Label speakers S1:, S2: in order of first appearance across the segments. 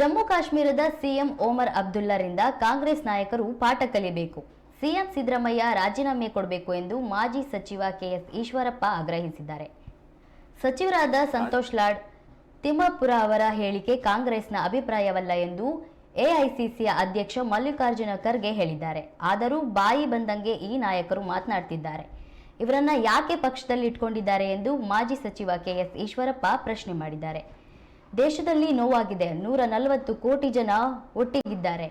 S1: ಜಮ್ಮು ಕಾಶ್ಮೀರದ ಸಿಎಂ ಓಮರ್ ಅಬ್ದುಲ್ಲಾರಿಂದ ಕಾಂಗ್ರೆಸ್ ನಾಯಕರು ಪಾಠ ಕಲಿಯಬೇಕು ಸಿಎಂ ಸಿದ್ದರಾಮಯ್ಯ ರಾಜೀನಾಮೆ ಕೊಡಬೇಕು ಎಂದು ಮಾಜಿ ಸಚಿವ ಕೆಎಸ್ ಈಶ್ವರಪ್ಪ ಆಗ್ರಹಿಸಿದ್ದಾರೆ. ಸಚಿವರಾದ ಸಂತೋಷ್ ಲಾಡ್, ತಿಮ್ಮಾಪುರ ಅವರ ಹೇಳಿಕೆ ಕಾಂಗ್ರೆಸ್ನ ಅಭಿಪ್ರಾಯವಲ್ಲ ಎಂದು ಎಐಸಿಸಿಯ ಅಧ್ಯಕ್ಷ ಮಲ್ಲಿಕಾರ್ಜುನ ಖರ್ಗೆ ಹೇಳಿದ್ದಾರೆ. ಆದರೂ ಬಾಯಿ ಬಂದಂಗೆ ಈ ನಾಯಕರು ಮಾತನಾಡ್ತಿದ್ದಾರೆ. ಇವರನ್ನ ಯಾಕೆ ಪಕ್ಷದಲ್ಲಿ ಇಟ್ಕೊಂಡಿದ್ದಾರೆ ಎಂದು ಮಾಜಿ ಸಚಿವ ಕೆಎಸ್ ಈಶ್ವರಪ್ಪ ಪ್ರಶ್ನೆ ಮಾಡಿದ್ದಾರೆ. ದೇಶದಲ್ಲಿ ನೋವಾಗಿದೆ. ನೂರ ನಲವತ್ತು ಕೋಟಿ ಜನ ಒಟ್ಟಿಗಿದ್ದಾರೆ.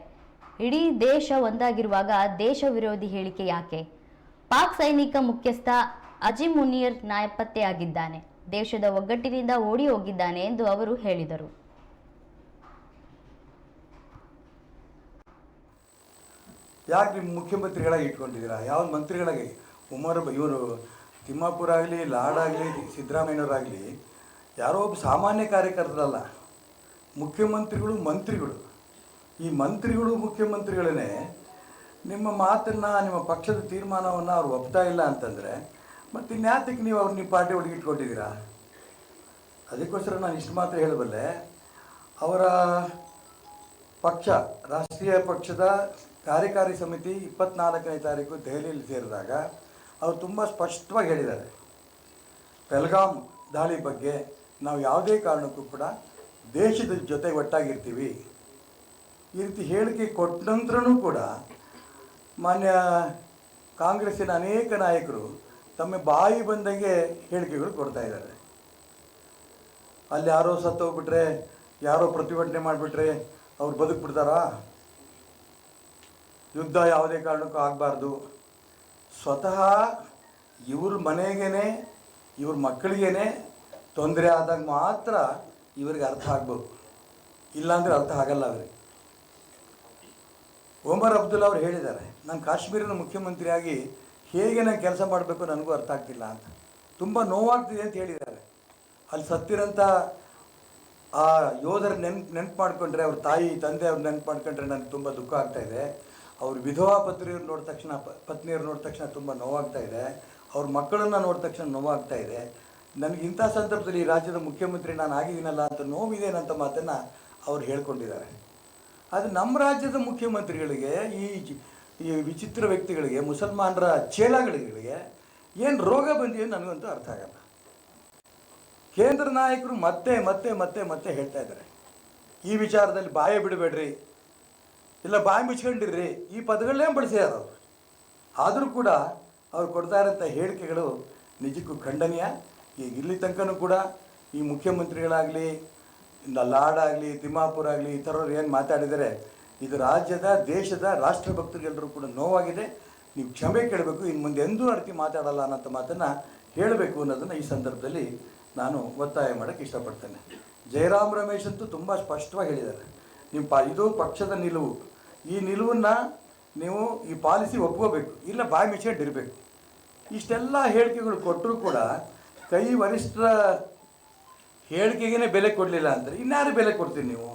S1: ಇಡೀ ದೇಶ ಒಂದಾಗಿರುವಾಗ ದೇಶ ವಿರೋಧಿ ಹೇಳಿಕೆ ಯಾಕೆ? ಪಾಕ್ ಸೈನಿಕ ಮುಖ್ಯಸ್ಥ ಅಜಿಮ್ ಮುನಿಯರ್ ನಾಯಪತ್ತೆಯಾಗಿದ್ದಾನೆ ದೇಶದ ಒಗ್ಗಟ್ಟಿನಿಂದ ಓಡಿ ಹೋಗಿದ್ದಾನೆ ಎಂದು ಅವರು ಹೇಳಿದರು.
S2: ಯಾಕೆ ನಿಮ್ಮ ಮುಖ್ಯಮಂತ್ರಿಗಳಾಗಿ ಇಟ್ಕೊಂಡಿದ್ದೀರಾ? ಯಾವ ಮಂತ್ರಿಗಳಾಗಿ? ಉಮರ್ ಇವರು ತಿಮ್ಮಾಪುರ ಆಗಲಿ ಲಾಡಾಗಲಿ ಸಿದ್ದರಾಮಯ್ಯನವರಾಗಲಿ ಯಾರೋ ಒಬ್ಬ ಸಾಮಾನ್ಯ ಕಾರ್ಯಕರ್ತರಲ್ಲ, ಮುಖ್ಯಮಂತ್ರಿಗಳು ಮಂತ್ರಿಗಳು. ಈ ಮಂತ್ರಿಗಳು ಮುಖ್ಯಮಂತ್ರಿಗಳೇ ನಿಮ್ಮ ಮಾತನ್ನು, ನಿಮ್ಮ ಪಕ್ಷದ ತೀರ್ಮಾನವನ್ನು ಅವ್ರು ಒಪ್ತಾ ಇಲ್ಲ ಅಂತಂದರೆ, ಮತ್ತು ಇನ್ಯಾತಕ್ಕೆ ನೀವು ಅವ್ರು ನಿಮ್ಮ ಪಾರ್ಟಿ ಒಳಗೆ ಅದಕ್ಕೋಸ್ಕರ ನಾನು ಇಷ್ಟು ಮಾತ್ರ ಹೇಳಬಲ್ಲೆ, ಅವರ ಪಕ್ಷ, ರಾಷ್ಟ್ರೀಯ ಪಕ್ಷದ ಕಾರ್ಯಕಾರಿ ಸಮಿತಿ ಇಪ್ಪತ್ನಾಲ್ಕನೇ ತಾರೀಕು ದೆಹಲಿಯಲ್ಲಿ ಸೇರಿದಾಗ, ಅವರು ತುಂಬ ಸ್ಪಷ್ಟವಾಗಿ ಹೇಳಿದ್ದಾರೆ. ಪೆಲ್ಗಾಮ್ ದಾಳಿ ಬಗ್ಗೆ ನಾವು ಯಾವುದೇ ಕಾರಣಕ್ಕೂ ಕೂಡ ದೇಶದ ಜೊತೆ ಒಟ್ಟಾಗಿರ್ತೀವಿ. ಈ ರೀತಿ ಹೇಳಿಕೆ ಕೊಟ್ಟ ನಂತರನೂ ಕೂಡ ಮಾನ್ಯ ಕಾಂಗ್ರೆಸ್ಸಿನ ಅನೇಕ ನಾಯಕರು ತಮ್ಮ ಬಾಯಿ ಬಂದಂಗೆ ಹೇಳಿಕೆಗಳು ಕೊಡ್ತಾ ಇದ್ದಾರೆ. ಅಲ್ಲಿ ಯಾರೋ ಸತ್ತೋಗ್ಬಿಟ್ರೆ ಯಾರೋ ಪ್ರತಿಭಟನೆ ಮಾಡಿಬಿಟ್ರೆ ಅವ್ರು ಬದುಕ್ಬಿಡ್ತಾರಾ? ಯುದ್ಧ ಯಾವುದೇ ಕಾರಣಕ್ಕೂ ಆಗಬಾರ್ದು. ಸ್ವತಃ ಇವ್ರ ಮನೆಗೇನೆ, ಇವ್ರ ಮಕ್ಕಳಿಗೇನೆ ತೊಂದರೆ ಆದಾಗ ಮಾತ್ರ ಇವ್ರಿಗೆ ಅರ್ಥ ಆಗ್ಬೇಕು. ಇಲ್ಲಾಂದರೆ ಅರ್ಥ ಆಗಲ್ಲ ಅವರಿಗೆ. ಒಮರ್ ಅಬ್ದುಲ್ಲಾ ಅವ್ರು ಹೇಳಿದ್ದಾರೆ, ನಾನು ಕಾಶ್ಮೀರದ ಮುಖ್ಯಮಂತ್ರಿಯಾಗಿ ಹೇಗೆ ನಾನು ಕೆಲಸ ಮಾಡಬೇಕು ನನಗೂ ಅರ್ಥ ಆಗ್ತಿಲ್ಲ ಅಂತ. ತುಂಬ ನೋವಾಗ್ತಿದೆ ಅಂತ ಹೇಳಿದ್ದಾರೆ. ಅಲ್ಲಿ ಸತ್ತಿರೋಂಥ ಆ ಯೋಧರ ನೆನ್ಪು ನೆನ್ಪು ಮಾಡ್ಕೊಂಡ್ರೆ ಅವ್ರ ತಾಯಿ, ತಂದೆ ಅವ್ರು ನೆನ್ಪು ಮಾಡ್ಕೊಂಡ್ರೆ ನನಗೆ ತುಂಬ ದುಃಖ ಆಗ್ತಾ ಇದೆ. ಅವ್ರ ವಿಧವಾ ಪತ್ನಿಯವ್ರು ನೋಡಿದ ತಕ್ಷಣ, ಪತ್ನಿಯವ್ರು ನೋಡಿದ ತಕ್ಷಣ ತುಂಬ ನೋವಾಗ್ತಾ ಇದೆ. ಅವ್ರ ಮಕ್ಕಳನ್ನು ನೋಡಿದ ತಕ್ಷಣ ನೋವಾಗ್ತಾ ಇದೆ. ನನಗೆ ಇಂಥ ಸಂದರ್ಭದಲ್ಲಿ ರಾಜ್ಯದ ಮುಖ್ಯಮಂತ್ರಿ ನಾನು ಆಗಿದ್ದೀನಲ್ಲ ಅಂತ ನೋವಿದೇನಂತ ಮಾತನ್ನು ಅವ್ರು ಹೇಳ್ಕೊಂಡಿದ್ದಾರೆ. ಆದರೆ ನಮ್ಮ ರಾಜ್ಯದ ಮುಖ್ಯಮಂತ್ರಿಗಳಿಗೆ, ಈ ಈ ವಿಚಿತ್ರ ವ್ಯಕ್ತಿಗಳಿಗೆ, ಮುಸಲ್ಮಾನರ ಚೇಲಾಗಳಿಗೆ ಏನು ರೋಗ ಬಂದಿದೆ ನನಗಂತೂ ಅರ್ಥ ಆಗಲ್ಲ. ಕೇಂದ್ರ ನಾಯಕರು ಮತ್ತೆ ಮತ್ತೆ ಮತ್ತೆ ಮತ್ತೆ ಹೇಳ್ತಾ ಇದ್ದಾರೆ. ಈ ವಿಚಾರದಲ್ಲಿ ಬಾಯ ಬಿಡಬೇಡ್ರಿ. ಇಲ್ಲ ಬಾಯಿ ಮುಚ್ಕೊಂಡಿರ್ರಿ. ಈ ಪದಗಳನ್ನೇ ಬಳಸಿದಾರೆ ಅವರು. ಆದರೂ ಕೂಡ ಅವ್ರು ಕೊಡ್ತಾ ಇರೋಂಥ ಹೇಳಿಕೆಗಳು ನಿಜಕ್ಕೂ ಖಂಡನೀಯ. ಈಗ ಇಲ್ಲಿ ತನಕನೂ ಕೂಡ ಈ ಮುಖ್ಯಮಂತ್ರಿಗಳಾಗಲಿ ಲಾಡಾಗಲಿ ತಿಮ್ಮಾಪುರ ಆಗಲಿ ಈ ಥರವ್ರು ಏನು ಮಾತಾಡಿದರೆ, ಇದು ರಾಜ್ಯದ, ದೇಶದ ರಾಷ್ಟ್ರಭಕ್ತರಿಗೆಲ್ಲರೂ ಕೂಡ ನೋವಾಗಿದೆ. ನೀವು ಕ್ಷಮೆ ಕೇಳಬೇಕು ಇನ್ನು ಮುಂದೆ ಎಂದೂ ರೀತಿ ಮಾತಾಡಲ್ಲ ಅನ್ನೋಂಥ ಮಾತನ್ನು ಹೇಳಬೇಕು ಅನ್ನೋದನ್ನು ಈ ಸಂದರ್ಭದಲ್ಲಿ ನಾನು ಒತ್ತಾಯ ಮಾಡೋಕ್ಕೆ ಇಷ್ಟಪಡ್ತೇನೆ. ಜಯರಾಮ್ ರಮೇಶ್ ಅಂತೂ ತುಂಬ ಸ್ಪಷ್ಟವಾಗಿ ಹೇಳಿದ್ದಾರೆ. ನಿಮ್ಮ ಪ, ಇದು ಪಕ್ಷದ ನಿಲುವು. ಈ ನಿಲುವನ್ನು ನೀವು ಈ ಪಾಲಿಸಿ ಒಪ್ಕೋಬೇಕು, ಇಲ್ಲ ಬಾಯಿ ಮಿಚ್ಕೊಂಡಿರಬೇಕು ಇಷ್ಟೆಲ್ಲ ಹೇಳಿಕೆಗಳು ಕೊಟ್ಟರೂ ಕೂಡ ಕೈ ವರಿಷ್ಠರ ಹೇಳಿಕೆಗೇ ಬೆಲೆ ಕೊಡಲಿಲ್ಲ ಅಂದರೆ ಇನ್ಯಾರು ಬೆಲೆ ಕೊಡ್ತೀನಿ ನೀವು?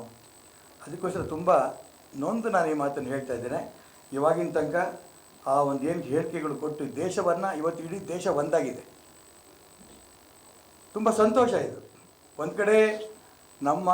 S2: ಅದಕ್ಕೋಸ್ಕರ ತುಂಬ ನೊಂದು ನಾನು ಈ ಮಾತನ್ನು ಹೇಳ್ತಾ ಇದ್ದೇನೆ. ಇವಾಗಿನ ತನಕ ಆ ಒಂದು ಏನು ಹೇಳಿಕೆಗಳು ಕೊಟ್ಟು ದೇಶವನ್ನು ಇವತ್ತು ಇಡೀ ದೇಶ ಒಂದಾಗಿದೆ. ತುಂಬ ಸಂತೋಷ ಇದು. ಒಂದು ಕಡೆ ನಮ್ಮ